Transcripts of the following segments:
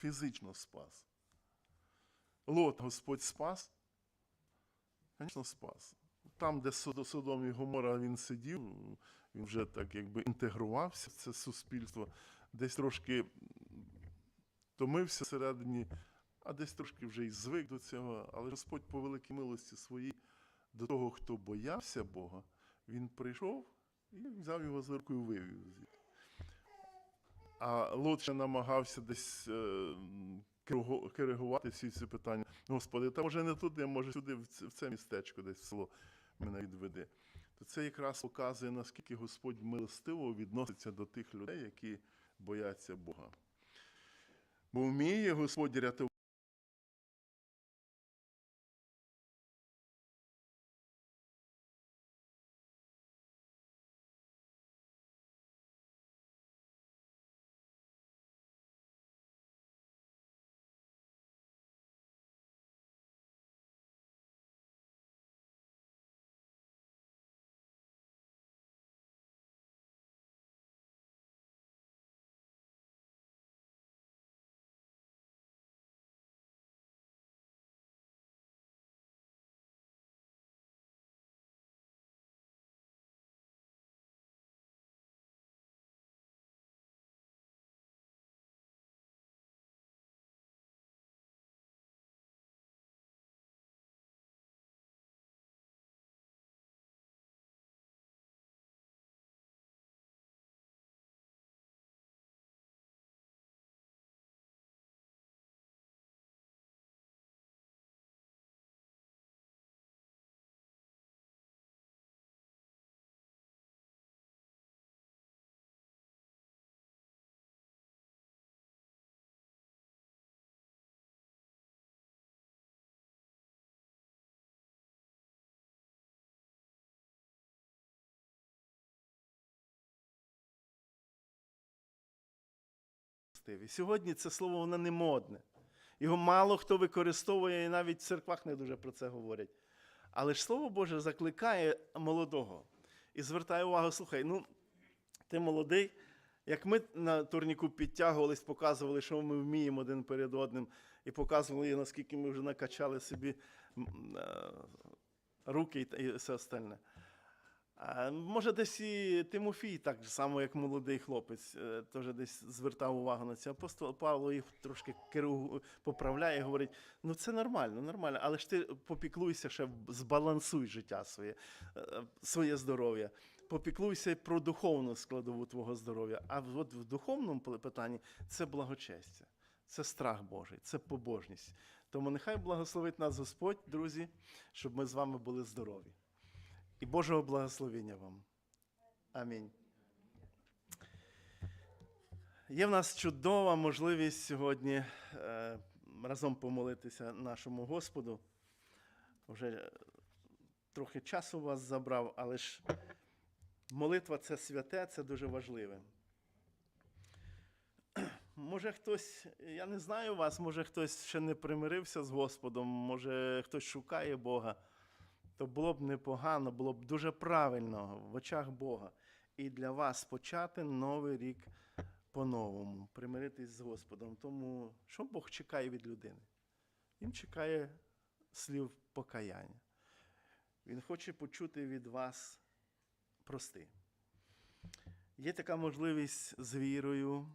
фізично спас. Лот Господь спас, звісно, спас. Там, де Содом і Гомора він сидів, він вже так якби інтегрувався в це суспільство, десь трошки томився всередині, а десь трошки вже й звик до цього. Але Господь по великій милості своїй до того, хто боявся Бога, він прийшов і взяв його за руку і вивів. А лучше намагався десь е, коригувати всі ці питання. Господи, та може не туди, може сюди, в це, в це містечко, десь в село мене відведи. То це якраз показує, наскільки Господь милостиво відноситься до тих людей, які бояться Бога. Бо вміє Господь рятувати. І сьогодні це слово воно не модне. Його мало хто використовує, і навіть в церквах не дуже про це говорять. Але ж Слово Боже закликає молодого і звертає увагу, слухай, ну, ти молодий, як ми на турніку підтягувались, показували, що ми вміємо один перед одним, і показували, наскільки ми вже накачали собі е, руки і все остальне. Може, десь і Тимофій, так само, як молодий хлопець, е, теж десь звертав увагу на це. Апостол Павло їх трошки керу... поправляє, говорить: ну це нормально, нормально, але ж ти попіклуйся ще, збалансуй життя своє, е, своє здоров'я. Попіклуйся про духовну складову твого здоров'я. А от в духовному питанні це благочестя, це страх Божий, це побожність. Тому нехай благословить нас Господь, друзі, щоб ми з вами були здорові. І Божого благословення вам. Амінь. Є в нас чудова можливість сьогодні е, разом помолитися нашому Господу. Вже трохи часу вас забрав, але ж молитва це святе, це дуже важливе. Може хтось, я не знаю вас, може хтось ще не примирився з Господом, може хтось шукає Бога то було б непогано, було б дуже правильно в очах Бога і для вас почати новий рік по-новому, примиритись з Господом. Тому що Бог чекає від людини? Він чекає слів покаяння. Він хоче почути від вас прости. Є така можливість з вірою,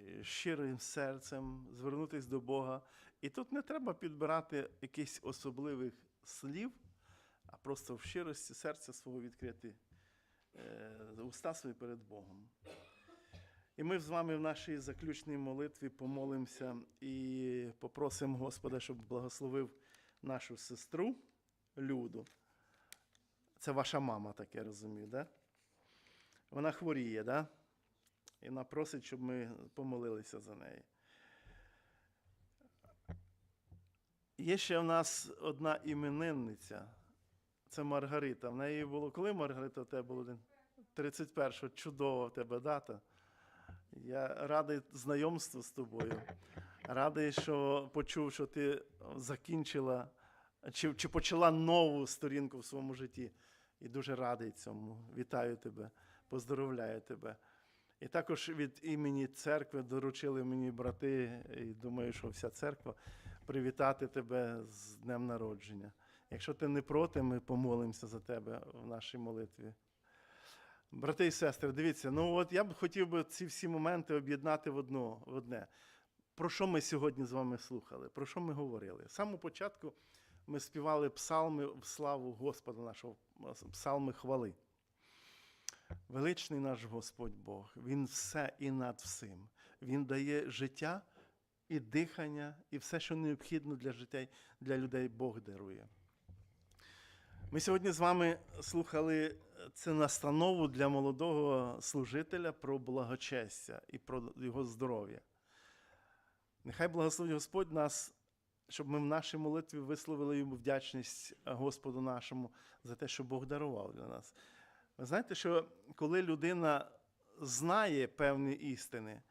е, щирим серцем звернутися до Бога. І тут не треба підбирати якихось особливих слів, просто в щирості серця свого відкрити е, уста свої перед Богом. І ми з вами в нашій заключній молитві помолимося і попросимо Господа, щоб благословив нашу сестру Люду. Це ваша мама, так я розумію, да? Вона хворіє, да? І вона просить, щоб ми помолилися за неї. Є ще в нас одна іменинниця. Це Маргарита. В неї було коли Маргарита, у тебе було день? 31 чудова в тебе дата. Я радий знайомству з тобою. Радий, що почув, що ти закінчила чи, чи почала нову сторінку в своєму житті. І дуже радий цьому. Вітаю тебе, поздоровляю тебе. І також від імені церкви доручили мені брати, і думаю, що вся церква привітати тебе з днем народження. Якщо ти не проти, ми помолимося за тебе в нашій молитві. Брати і сестри, дивіться, ну от я б хотів би ці всі моменти об'єднати в одно, в одне. Про що ми сьогодні з вами слухали? Про що ми говорили? З самого початку ми співали псалми в славу Господа нашого, псалми хвали. Величний наш Господь Бог, Він все і над всім. Він дає життя і дихання, і все, що необхідно для життя, для людей Бог дарує. Ми сьогодні з вами слухали це настанову для молодого служителя про благочестя і про його здоров'я. Нехай благословить Господь нас, щоб ми в нашій молитві висловили йому вдячність Господу нашому за те, що Бог дарував для нас. Ви знаєте, що коли людина знає певні істини,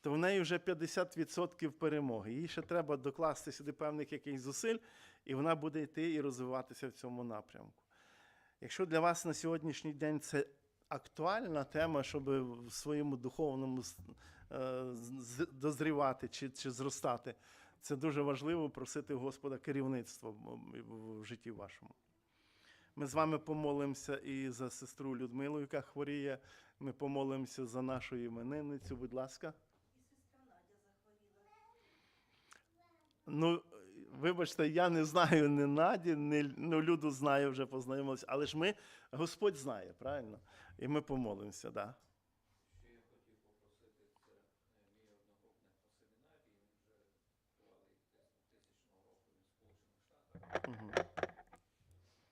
то в неї вже 50% перемоги. Їй ще треба докласти сюди певних якихось зусиль, і вона буде йти і розвиватися в цьому напрямку. Якщо для вас на сьогоднішній день це актуальна тема, щоб в своєму духовному е, дозрівати чи, чи зростати, це дуже важливо просити Господа керівництва в- житті вашому. Ми з вами помолимося і за сестру Людмилу, яка хворіє. Ми помолимося за нашу іменинницю, будь ласка. І сестра Надя Ну, вибачте, я не знаю ні Наді, ні ну, Люду знаю, вже познайомилися, але ж ми, Господь знає, правильно? І ми помолимося. Да. Ще я хотів попросити, це е, мій одногрупник по семінарії, він вже бувалий десь 2000 року, він в Сполучених Штатах Угу.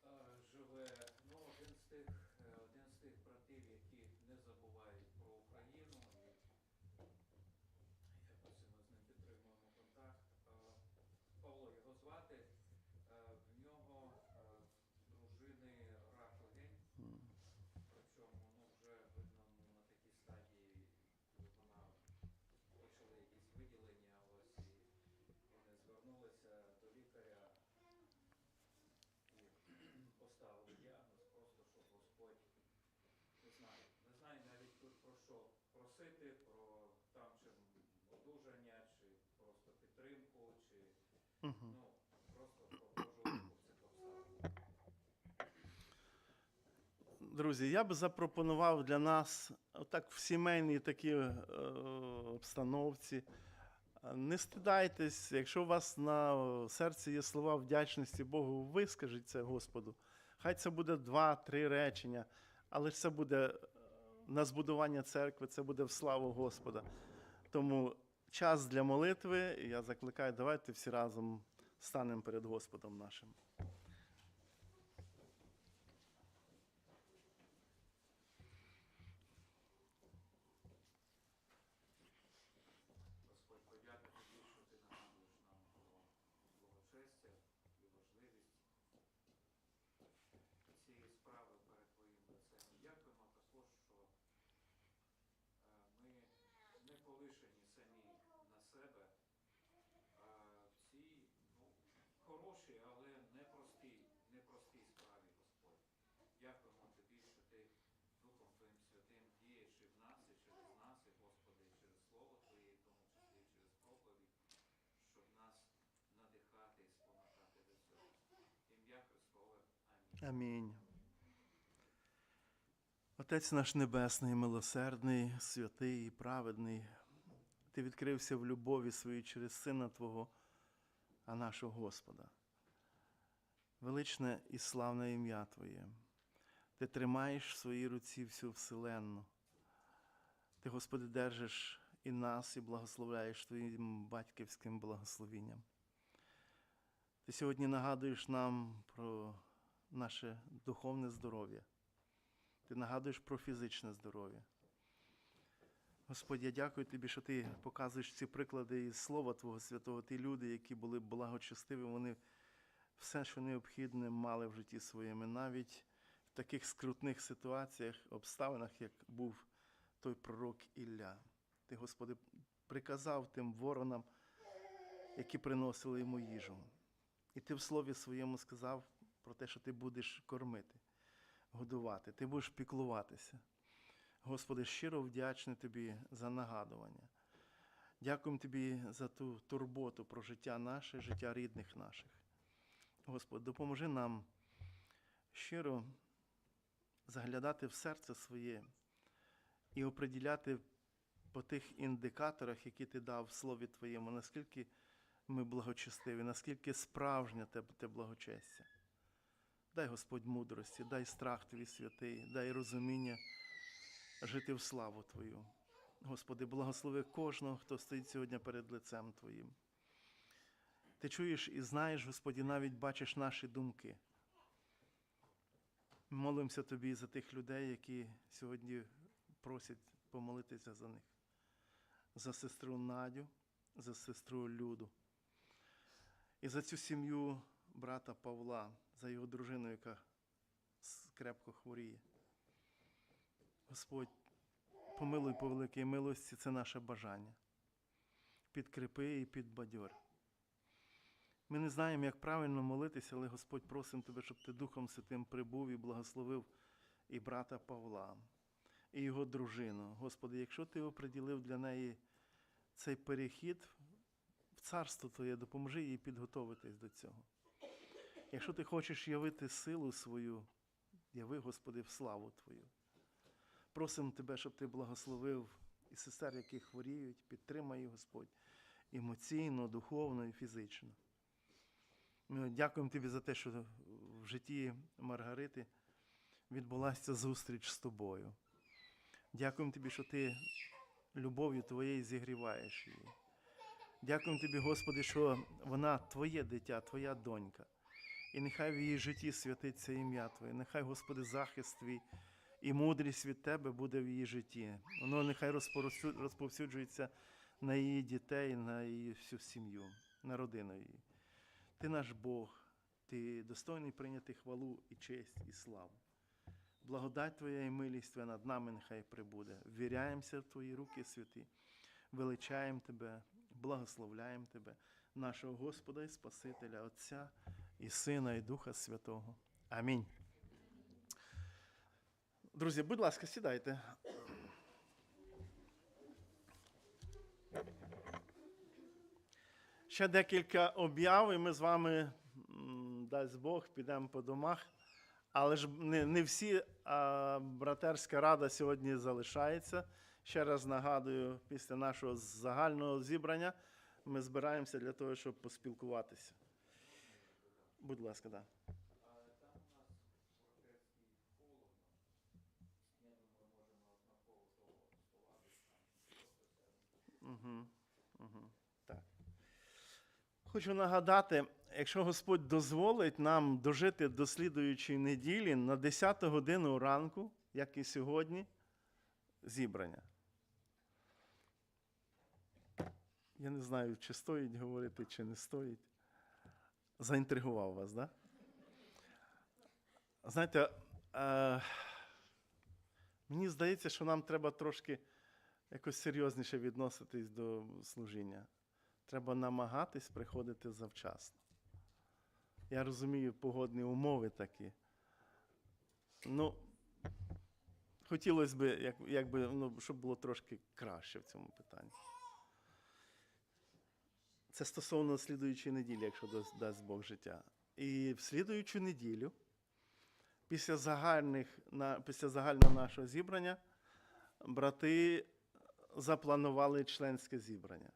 е, живе. Ну, один з тих, е, один з тих братів, які не забувають про Україну, і якось ми з ним підтримуємо контакт. Е, Павло його звати, Е, в нього е, дружини рак легень. Причому ну, вже видно ну, на такій стадії вона почали якісь виділення, ось і вони звернулися до лікаря і поставили діагноз, просто щоб Господь не знаю, не знаю навіть тут про що просити, про там чи одужання, чи просто підтримку, чи ну просто про Божу цих. Друзі, я би запропонував для нас так в сімейній такій е, обстановці. Не стидайтесь, якщо у вас на серці є слова вдячності Богу, вискажіть це Господу. Хай це буде два-три речення, але це буде е, на збудування церкви, це буде в славу Господа. Тому час для молитви, і я закликаю, давайте всі разом станемо перед Господом нашим. Господь, подяка тобі, що ти нагадуєш нам про благочестя і важливість цієї справи перед твоїм лицем. І Дякуємо також, що е, ми не полишені самі на себе в цій ну, хорошій, але непростій, непростій справі, Господь. Дякуємо тобі, що ти Духом Твоїм Святим дієш і в нас, і через нас, і Господи, і через Слово Твоє, і в тому числі і через проповідь, щоб нас надихати і спонукати до цього. Ім'я Христове. Амінь. Амінь. Отець наш Небесний, милосердний, святий і праведний, Ти відкрився в любові своїй через Сина Твого, а нашого Господа. Величне і славне ім'я Твоє. Ти тримаєш в своїй руці всю вселенну. Ти, Господи, держиш і нас, і благословляєш Твоїм батьківським благословінням. Ти сьогодні нагадуєш нам про наше духовне здоров'я. Ти нагадуєш про фізичне здоров'я. Господь, я дякую тобі, що ти показуєш ці приклади із Слова Твого Святого. Ті люди, які були благочестиві, вони все, що необхідне, мали в житті своєму, навіть в таких скрутних ситуаціях, обставинах, як був той пророк Ілля. Ти, Господи, приказав тим воронам, які приносили йому їжу. І ти в слові своєму сказав про те, що ти будеш кормити, годувати, ти будеш піклуватися. Господи, щиро вдячний Тобі за нагадування. Дякуємо Тобі за ту турботу про життя наше, життя рідних наших. Господи, допоможи нам щиро заглядати в серце своє і оприділяти по тих індикаторах, які ти дав в Слові Твоєму, наскільки ми благочестиві, наскільки справжнє те, благочестя. Дай Господь мудрості, дай страх Твій святий, дай розуміння жити в славу Твою. Господи, благослови кожного, хто стоїть сьогодні перед лицем Твоїм. Ти чуєш і знаєш, Господі, навіть бачиш наші думки. Молимося Тобі за тих людей, які сьогодні просять помолитися за них. За сестру Надю, за сестру Люду. І за цю сім'ю брата Павла, за його дружину, яка крепко хворіє. Господь, помилуй по великій милості, це наше бажання. Підкріпи і підбадьор. Ми не знаємо, як правильно молитися, але Господь просимо Тебе, щоб Ти Духом Святим прибув і благословив і брата Павла, і його дружину. Господи, якщо Ти оприділив для неї цей перехід в царство Твоє, допоможи їй підготовитись до цього. Якщо ти хочеш явити силу свою, яви, Господи, в славу Твою. Просимо Тебе, щоб Ти благословив і сестер, які хворіють, підтримай Господь, емоційно, духовно і фізично. Ми дякуємо Тобі за те, що в житті Маргарити відбулася зустріч з тобою. Дякуємо Тобі, що ти любов'ю Твоєю зігріваєш її. Дякуємо Тобі, Господи, що вона Твоє дитя, Твоя донька. І нехай в її житті святиться ім'я Твоє. Нехай, Господи, захист Твій і мудрість від Тебе буде в її житті. Воно нехай розповсюджується на її дітей, на її всю сім'ю, на родину її. Ти наш Бог, ти достойний прийняти хвалу і честь, і славу. Благодать Твоя і милість Твоя над нами нехай прибуде. Ввіряємося в Твої руки святі, величаємо Тебе, благословляємо Тебе, нашого Господа і Спасителя, Отця і Сина, і Духа Святого. Амінь. Друзі, будь ласка, сідайте. Ще декілька об'яв, і ми з вами, дасть Бог, підемо по домах. Але ж не, не всі, а братерська рада сьогодні залишається. Ще раз нагадую, після нашого загального зібрання ми збираємося для того, щоб поспілкуватися. Будь ласка, да. Угу, угу, так. Хочу нагадати, якщо Господь дозволить нам дожити до слідуючої неділі на 10 годину ранку, як і сьогодні, зібрання. Я не знаю, чи стоїть говорити, чи не стоїть. Заінтригував вас, так? Да? Знаєте, е, мені здається, що нам треба трошки якось серйозніше відноситись до служіння. Треба намагатись приходити завчасно. Я розумію погодні умови такі. Ну, хотілося б, як, якби, ну, щоб було трошки краще в цьому питанні. Це стосовно слідуючої неділі, якщо дас- дасть Бог життя. І в слідуючу неділю, після, загальних, після загального нашого зібрання, брати запланували членське зібрання.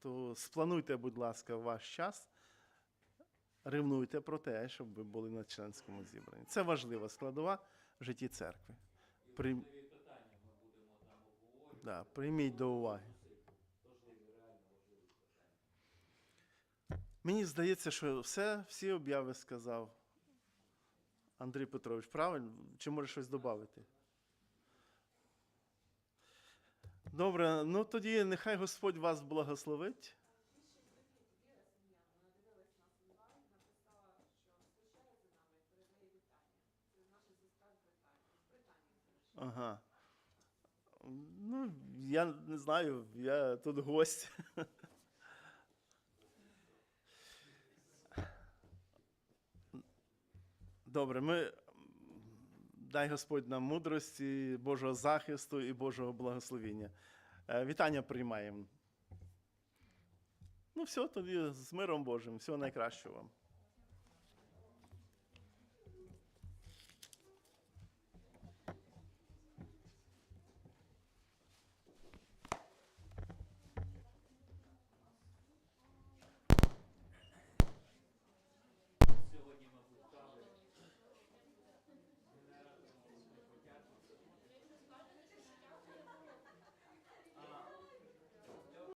То сплануйте, будь ласка, ваш час, ревнуйте про те, щоб ви були на членському зібранні. Це важлива складова в житті церкви. При... Да, прийміть до уваги. Мені здається, що все, всі обяви сказав Андрій Петрович, правильно? Чи може щось додати? Добре, ну тоді нехай Господь вас благословить. Ага. Ну, я не знаю, я тут гость. Добре, ми Дай Господь нам мудрості, Божого захисту і Божого благословіння. Е, Вітання приймаємо. Ну, все, тоді з миром Божим. Всього найкращого вам.